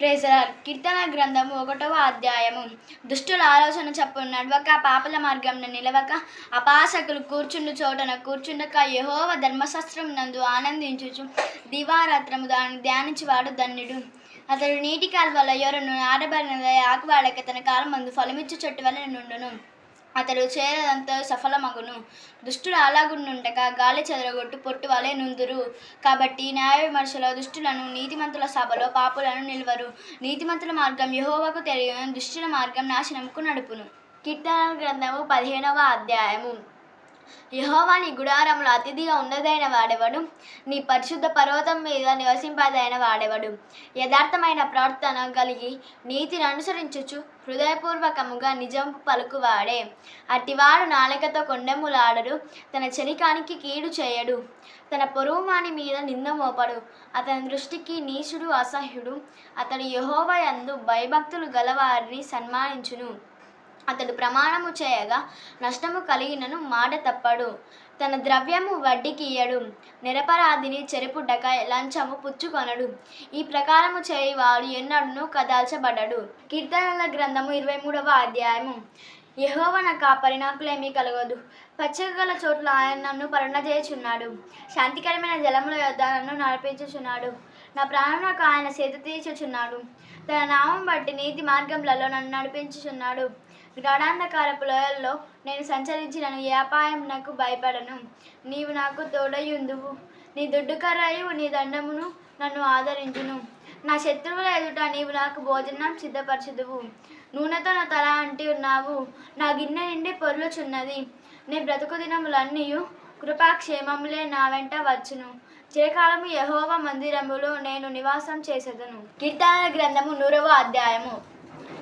ప్రేజర్ కీర్తన గ్రంథము ఒకటవ అధ్యాయము. దుష్టుల ఆలోచన చెప్పు నడవక పాపల మార్గంను నిలవక అపాసకులు కూర్చుండు చోటన కూర్చుండక యహోవ ధర్మశాస్త్రం నందు ఆనందించుచు దివారాత్రము దాన్ని ధ్యానించువాడు ధన్యుడు. అతడు నీటి కాలువల ఎవరను ఆడబడిన ఆకువాడక తన కాలం మందు ఫలమిచ్చు చెట్టు వలె నుండును. అతడు చేరదంతా సఫలమగును. దుష్టుడు అలాగుండుండగా గాలి చెదరగొట్టు పొట్టు వలె నుందురు. కాబట్టి న్యాయ విమర్శలో దుష్టులను నీతిమంతుల సభలో పాపులను నిల్వరు. నీతిమంతుల మార్గం యహోవకు తెలియను దుష్టుల మార్గం నాశనంకు నడుపును. కీర్తనల గ్రంథము పదిహేనవ అధ్యాయము. యహోవా నీ గుడారంలో అతిథిగా ఉన్నదైన వాడెవడు? నీ పరిశుద్ధ పర్వతం మీద నివసింపదైన వాడెవడు? యథార్థమైన ప్రవర్తన కలిగి నీతిని అనుసరించుచు హృదయపూర్వకముగా నిజం పలుకువాడే. అట్టివాడు నాలికతో కొండెములాడడు తన చలికానికి కీడు చేయడు. తన పొరుగుమాని మీద నింద మోపడు. అతని దృష్టికి నీచుడు అసహ్యుడు. అతడు యహోవయందు భయభక్తులు గలవారిని సన్మానించును. అతడు ప్రమాణము చేయగా నష్టము కలిగినను మాట తప్పడు. తన ద్రవ్యము వడ్డీకి ఇయ్యడు. నిరపరాధిని చెరుపుటక లంచము పుచ్చుకొనడు. ఈ ప్రకారము చేయవాడు ఎన్నడను కదాల్చబడడు. కీర్తనల గ్రంథము ఇరవై మూడవ అధ్యాయము. యహోవ నా కాపరి నాకులేమీ కలగదు. పచ్చగా గల చోట్ల ఆయన నన్ను పరుణజేయుచున్నాడు శాంతికరమైన జలముల యొద్ద నన్ను నడిపించుచున్నాడు. నా ప్రాణములకు ఆయన సేద తీర్చుచున్నాడు. తన నామం బట్టి నీతి మార్గంలో నన్ను నడిపించుచున్నాడు. గాఢాంధకారపు లోయల్లో నేను సంచరించినను ఏ అపాయం నాకు భయపడను. నీవు నాకు తోడయుందువు నీ దుడ్డు కర్రయు నీ దండమును నన్ను ఆదరించును. నా శత్రువుల ఎదుట నీవు నాకు భోజనం సిద్ధపరచుదువు. నూనెతో నా తల అంటి ఉన్నావు. నా గిన్నె నిండి పొర్లుచున్నది. నీ బ్రతుకు దినములన్నీ కృపాక్షేమములే నా వెంట వచ్చును. చిరకాలము యహోవ మందిరములో నేను నివాసం చేసేదను. కీర్తనల గ్రంథము నూరవ అధ్యాయము.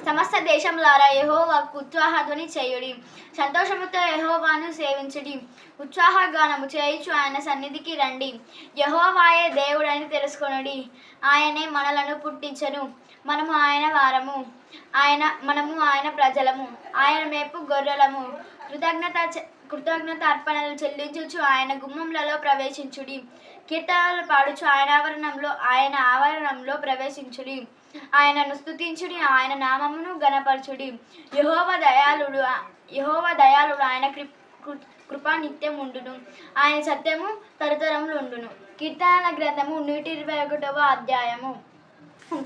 సమస్త దేశములారా యహోవాకు ఉత్సాహధ్వని చేయుడి. సంతోషముతో యహోవాను సేవించుడి. ఉత్సాహగానము చేయుచు ఆయన సన్నిధికి రండి. యహోవాయే దేవుడని తెలుసుకొనుడి. ఆయనే మనలను పుట్టించను. మనము ఆయన వారము. ఆయన మనము ఆయన ప్రజలము. ఆయన మేపు గొర్రెలము. కృతజ్ఞత చె- కృతజ్ఞత అర్పణలు చెల్లించుచు ఆయన గుమ్మములలో ప్రవేశించుడి. కీర్తనలు పాడుచు ఆయన ఆవరణంలో ఆయన ఆవరణంలో ప్రవేశించుడి. ఆయనను స్తుతించుడి ఆయన నామమును గణపరచుడి యహోవ దయాళుడు యహోవ దయాళుడు ఆయన కృ- కృప నిత్యం ఉండును. ఆయన సత్యము తరతరములు ఉండును. కీర్తనల గ్రంథము నూట ఇరవై ఒకటవ అధ్యాయము.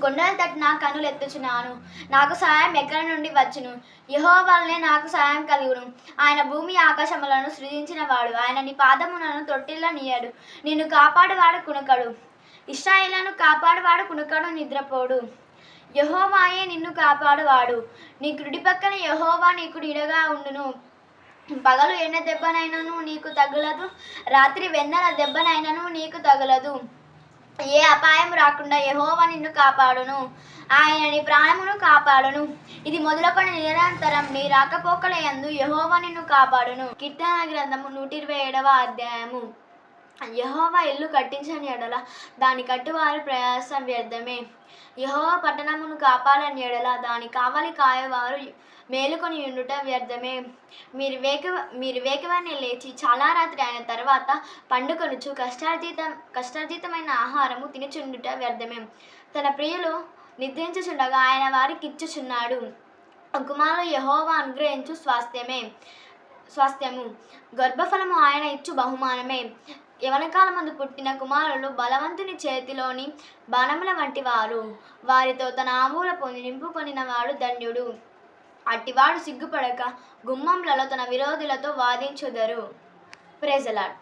కొండల తట్టు నా కనులు ఎత్తుచున్నాను. నాకు సహాయం ఎక్కడి నుండి వచ్చును? యహో వల్లనే నాకు సహాయం కలుగును. ఆయన భూమి ఆకాశములను సృజించిన వాడు. ఆయన నీ పాదములను తొట్టిల్ల నీయడు. నిన్ను కాపాడువాడు కునుకడు. ఇష్టాయిలను కాపాడువాడు కునుకడు నిద్రపోడు. యహోవాయే నిన్ను కాపాడువాడు. నీ కుడి పక్కన యహోవా నీకు నీడగా ఉండును. పగలు ఎండ దెబ్బనైనను నీకు తగులదు. రాత్రి వెన్నెల దెబ్బనైనను నీకు తగులదు. ఏ అపాయం రాకుండా యహోవా నిన్ను కాపాడును. ఆయన నీ ప్రాణమును కాపాడును. ఇది మొదలుకొని నిరంతరం నీ రాకపోకల యందు యహోవా నిన్ను కాపాడును. కీర్తన గ్రంథము నూట ఇరవై ఏడవ అధ్యాయము. యహోవా ఇల్లు కట్టించని ఎడల దాని కట్టువారి ప్రయాసం వ్యర్థమే. యహోవా పట్టణమును కాపాడని ఎడల దాని కావలి కాయవారు మేలుకొని ఉండుట వ్యర్థమే. మీరు వేక మీరు వేకవాన్ని లేచి చాలా రాత్రి అయిన తర్వాత పండుకొనుచు కష్టార్జితం కష్టార్జితమైన ఆహారము తినుచుండుట వ్యర్థమే. తన ప్రియులు నిద్రించుచుండగా ఆయన వారికి ఇచ్చుచున్నాడు. కుమారు యహోవా అనుగ్రహించు స్వాస్థ్యమే. స్వాస్థ్యము. గర్భఫలము ఆయన ఇచ్చు బహుమానమే. యవనకాలమందు పుట్టిన కుమారులు బలవంతుని చేతిలోని బాణముల వంటి వారు. వారితో తన ఆమూల పొంది నింపుకొనిన వాడు ధన్యుడు. అట్టివాడు సిగ్గుపడక గుమ్మంలలో తన విరోధులతో వాదించుదరు. ప్రేజలాడ్